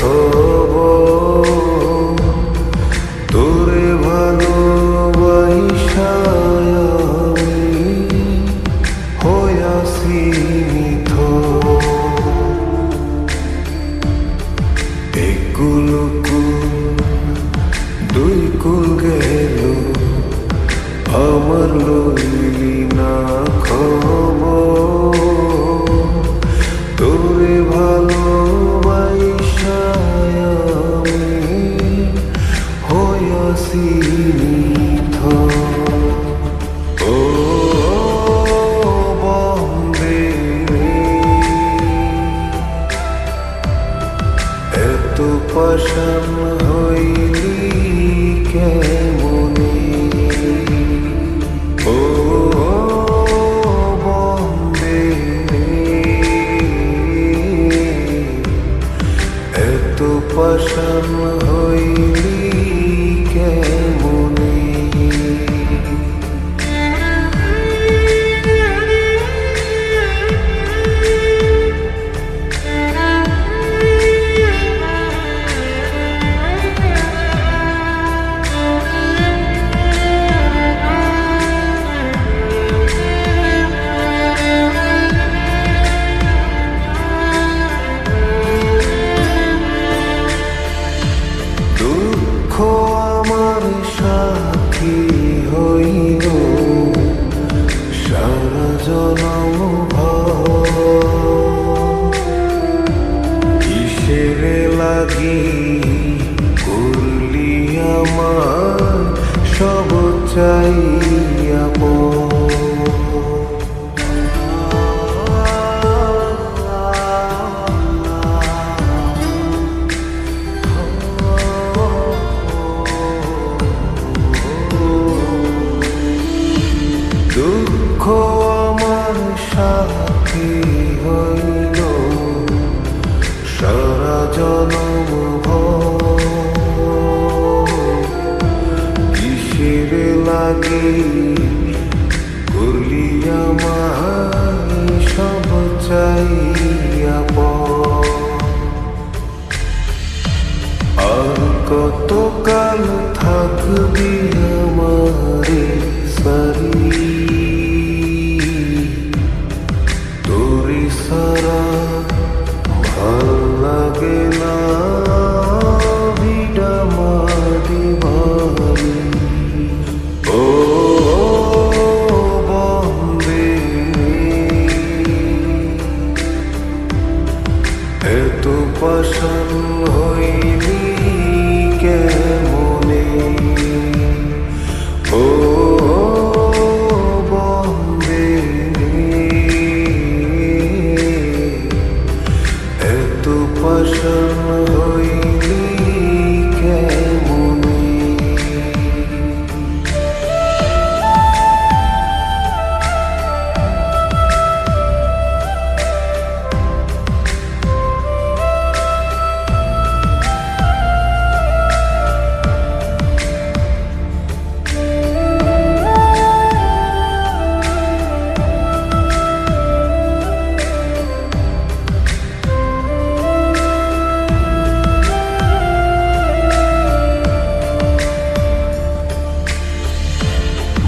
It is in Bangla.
হব তোরে ভালোবাসায় মিথ দুই কুল গেল আমার লই পশম হইলি কেমন? জনম কিসের লাগি করলি আমার সব চাইয়া দুঃখ সাক্ষী হই।